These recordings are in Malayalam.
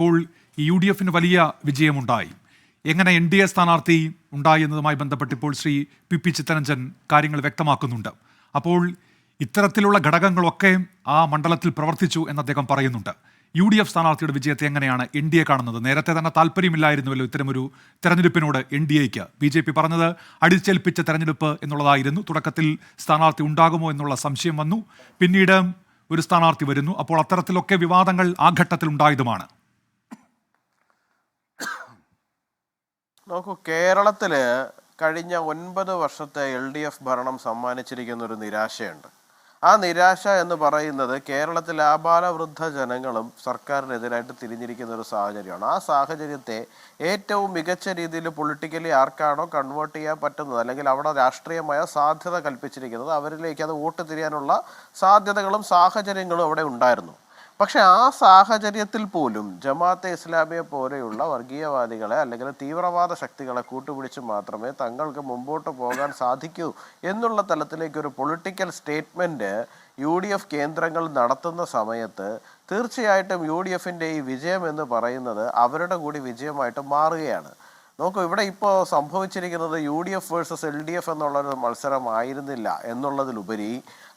ഇപ്പോൾ യു ഡി എഫിന് വലിയ വിജയമുണ്ടായി. എങ്ങനെ എൻ ഡി എ സ്ഥാനാർത്ഥി ഉണ്ടായി എന്നതുമായി ബന്ധപ്പെട്ട് ഇപ്പോൾ ശ്രീ പി പി ചിത്തരഞ്ജൻ കാര്യങ്ങൾ വ്യക്തമാക്കുന്നുണ്ട്. അപ്പോൾ ഇത്തരത്തിലുള്ള ഘടകങ്ങളൊക്കെ ആ മണ്ഡലത്തിൽ പ്രവർത്തിച്ചു എന്ന് അദ്ദേഹം പറയുന്നുണ്ട്. യു ഡി എഫ് സ്ഥാനാർത്ഥിയുടെ വിജയത്തെ എങ്ങനെയാണ് എൻ ഡി എ കാണുന്നത്? നേരത്തെ തന്നെ താല്പര്യമില്ലായിരുന്നുവല്ലോ ഇത്തരമൊരു തെരഞ്ഞെടുപ്പിനോട് എൻ ഡി എക്ക്. ബി ജെ പി പറഞ്ഞത് അടിച്ചേൽപ്പിച്ച തെരഞ്ഞെടുപ്പ് എന്നുള്ളതായിരുന്നു. തുടക്കത്തിൽ സ്ഥാനാർത്ഥി ഉണ്ടാകുമോ എന്നുള്ള സംശയം വന്നു. പിന്നീട് ഒരു സ്ഥാനാർത്ഥി വരുന്നു. അപ്പോൾ അത്തരത്തിലൊക്കെ വിവാദങ്ങൾ ആ ഘട്ടത്തിൽ ഉണ്ടായതുമാണ് നോക്കൂ കേരളത്തിൽ കഴിഞ്ഞ ഒൻപത് വർഷത്തെ എൽ ഡി എഫ് ഭരണം സമ്മാനിച്ചിരിക്കുന്ന ഒരു നിരാശയുണ്ട്. ആ നിരാശ എന്ന് പറയുന്നത് കേരളത്തിലെ ആബാലവൃദ്ധ ജനങ്ങളും സർക്കാരിനെതിരായിട്ട് തിരിഞ്ഞിരിക്കുന്ന ഒരു സാഹചര്യമാണ്. ആ സാഹചര്യത്തെ ഏറ്റവും മികച്ച രീതിയിൽ പൊളിറ്റിക്കലി ആർക്കാണോ കൺവേർട്ട് ചെയ്യാൻ പറ്റുന്നത് അല്ലെങ്കിൽ അവിടെ രാഷ്ട്രീയമായ സാധ്യത കൽപ്പിച്ചിരിക്കുന്നത് അവരിലേക്ക് അത് വോട്ട് തിരിയാനുള്ള സാധ്യതകളും സാഹചര്യങ്ങളും അവിടെ ഉണ്ടായിരുന്നു. പക്ഷെ ആ സാഹചര്യത്തിൽ പോലും ജമാഅത്തെ ഇസ്ലാമിയെ പോലെയുള്ള വർഗീയവാദികളെ അല്ലെങ്കിൽ തീവ്രവാദ ശക്തികളെ കൂട്ടുപിടിച്ച് മാത്രമേ തങ്ങൾക്ക് മുമ്പോട്ട് പോകാൻ സാധിക്കൂ എന്നുള്ള തലത്തിലേക്ക് ഒരു political statement U D F കേന്ദ്രങ്ങൾ നടത്തുന്ന സമയത്ത് തീർച്ചയായിട്ടും യു ഡി എഫിന്റെ ഈ വിജയം എന്ന് പറയുന്നത് അവരുടെ കൂടി വിജയമായിട്ട് മാറുകയാണ്. നോക്കൂ ഇവിടെ ഇപ്പോൾ സംഭവിച്ചിരിക്കുന്നത് U D F versus L D F എന്നുള്ളൊരു മത്സരമായിരുന്നില്ല എന്നുള്ളതിലുപരി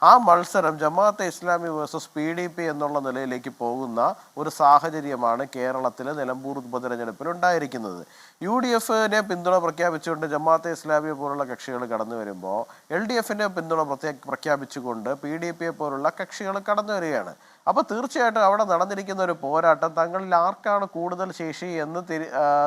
ആ മത്സരം Jamaate Islami versus P D P എന്നുള്ള നിലയിലേക്ക് പോകുന്ന ഒരു സാഹചര്യമാണ് കേരളത്തിലെ നിലമ്പൂർ ഉപതെരഞ്ഞെടുപ്പിൽ ഉണ്ടായിരിക്കുന്നത്. യു ഡി എഫിനെ പിന്തുണ പ്രഖ്യാപിച്ചുകൊണ്ട് ജമാഅത്തെ ഇസ്ലാമിയെ പോലുള്ള കക്ഷികൾ കടന്നു വരുമ്പോൾ എൽ ഡി എഫിനെ പിന്തുണ പ്രഖ്യാപിച്ചുകൊണ്ട് പി ഡി പിയെ പോലുള്ള കക്ഷികൾ കടന്നു വരികയാണ്. അപ്പോൾ തീർച്ചയായിട്ടും അവിടെ നടന്നിരിക്കുന്ന ഒരു പോരാട്ടം തങ്ങളിൽ ആർക്കാണ് കൂടുതൽ ശേഷി എന്ന്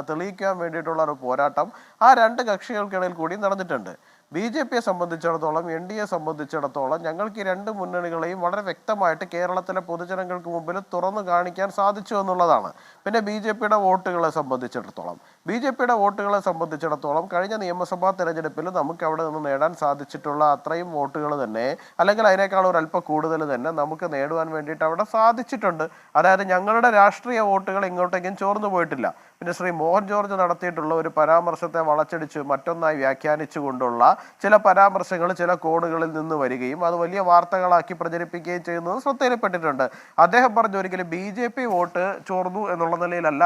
തെളിയിക്കാൻ വേണ്ടിയിട്ടുള്ള ഒരു പോരാട്ടം ആ രണ്ട് കക്ഷികൾക്കിടയിൽ കൂടി നടന്നിട്ടുണ്ട്. ബി ജെ പിയെ സംബന്ധിച്ചിടത്തോളം എൻ ഡി എ സംബന്ധിച്ചിടത്തോളം ഞങ്ങൾക്ക് ഈ രണ്ട് മുന്നണികളെയും വളരെ വ്യക്തമായിട്ട് കേരളത്തിലെ പൊതുജനങ്ങൾക്ക് മുമ്പിൽ തുറന്നു കാണിക്കാൻ സാധിച്ചു എന്നുള്ളതാണ്. പിന്നെ ബി ജെ പിയുടെ വോട്ടുകളെ സംബന്ധിച്ചിടത്തോളം. ബി ജെ പിയുടെ വോട്ടുകളെ സംബന്ധിച്ചിടത്തോളം കഴിഞ്ഞ നിയമസഭാ തെരഞ്ഞെടുപ്പിൽ നമുക്ക് അവിടെ നിന്ന് നേടാൻ സാധിച്ചിട്ടുള്ള അത്രയും വോട്ടുകൾ തന്നെ അല്ലെങ്കിൽ അതിനേക്കാൾ ഒരു അല്പം കൂടുതൽ തന്നെ നമുക്ക് നേടുവാൻ വേണ്ടിയിട്ട് അവിടെ സാധിച്ചിട്ടുണ്ട്. അതായത് ഞങ്ങളുടെ രാഷ്ട്രീയ വോട്ടുകൾ ഇങ്ങോട്ടേക്കും ചോർന്നു പോയിട്ടില്ല. പിന്നെ ശ്രീ മോഹൻ ജോർജ് നടത്തിയിട്ടുള്ള ഒരു പരാമർശത്തെ വളച്ചടിച്ച് മറ്റൊന്നായി വ്യാഖ്യാനിച്ചുകൊണ്ടുള്ള ചില പരാമർശങ്ങൾ ചില കോണുകളിൽ നിന്ന് വരികയും അത് വലിയ വാർത്തകളാക്കി പ്രചരിപ്പിക്കുകയും ചെയ്യുന്നത് ശ്രദ്ധയിൽപ്പെട്ടിട്ടുണ്ട്. അദ്ദേഹം പറഞ്ഞു ഒരിക്കലും ബി ജെ പി വോട്ട് ചോർന്നു എന്നുള്ള നിലയിലല്ല.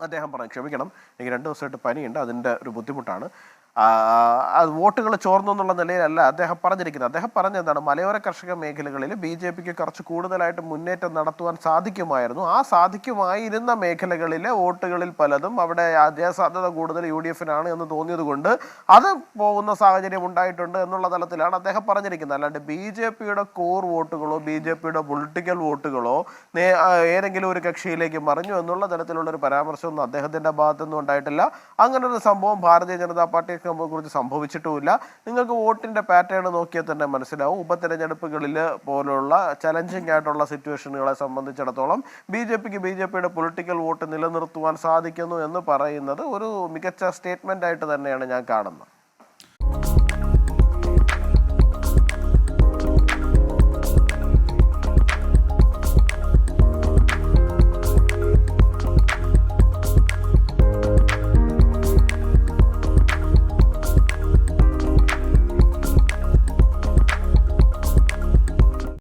അദ്ദേഹം പറഞ്ഞു ക്ഷമിക്കണം എനിക്ക് രണ്ട് ദിവസമായിട്ട് പനിയുണ്ട് അതിന്റെ ഒരു ബുദ്ധിമുട്ടാണ്. വോട്ടുകൾ ചോർന്നു എന്നുള്ള നിലയിലല്ല അദ്ദേഹം പറഞ്ഞിരിക്കുന്നത്. അദ്ദേഹം പറഞ്ഞ എന്താണ് മലയോര കർഷക മേഖലകളിൽ ബി ജെ പിക്ക് കുറച്ച് കൂടുതലായിട്ട് മുന്നേറ്റം നടത്തുവാൻ സാധിക്കുമായിരുന്നു. ആ സാധിക്കുമായിരുന്ന മേഖലകളിലെ വോട്ടുകളിൽ പലതും അവിടെ ജയസാധ്യത കൂടുതൽ യു ഡി എഫിനാണ് എന്ന് തോന്നിയതുകൊണ്ട് അത് പോകുന്ന സാഹചര്യം ഉണ്ടായിട്ടുണ്ട് എന്നുള്ള തലത്തിലാണ് അദ്ദേഹം പറഞ്ഞിരിക്കുന്നത്. അല്ലാണ്ട് ബി ജെ പിയുടെ കോർ വോട്ടുകളോ ബി ജെ പിയുടെ പൊളിറ്റിക്കൽ വോട്ടുകളോ ഏതെങ്കിലും ഒരു കക്ഷിയിലേക്ക് മറിഞ്ഞു എന്നുള്ള തരത്തിലുള്ള ഒരു പരാമർശമൊന്നും അദ്ദേഹത്തിന്റെ ഭാഗത്തുനിന്നും ഉണ്ടായിട്ടില്ല. അങ്ങനെ ഒരു സംഭവം ഭാരതീയ ജനതാ പാർട്ടിയെ കുറിച്ച് സംഭവിച്ചിട്ടുമില്ല. നിങ്ങൾക്ക് വോട്ടിന്റെ പാറ്റേൺ നോക്കിയാൽ തന്നെ മനസ്സിലാവും. ഉപതെരഞ്ഞെടുപ്പുകളിൽ പോലുള്ള ചലഞ്ചിങ് ആയിട്ടുള്ള സിറ്റുവേഷനുകളെ സംബന്ധിച്ചിടത്തോളം ബി ജെ പിക്ക് ബി ജെ പിയുടെ പൊളിറ്റിക്കൽ വോട്ട് നിലനിർത്തുവാൻ സാധിക്കുന്നു എന്ന് പറയുന്നത് ഒരു മികച്ച സ്റ്റേറ്റ്മെന്റ് ആയിട്ട് തന്നെയാണ് ഞാൻ കാണുന്നത്.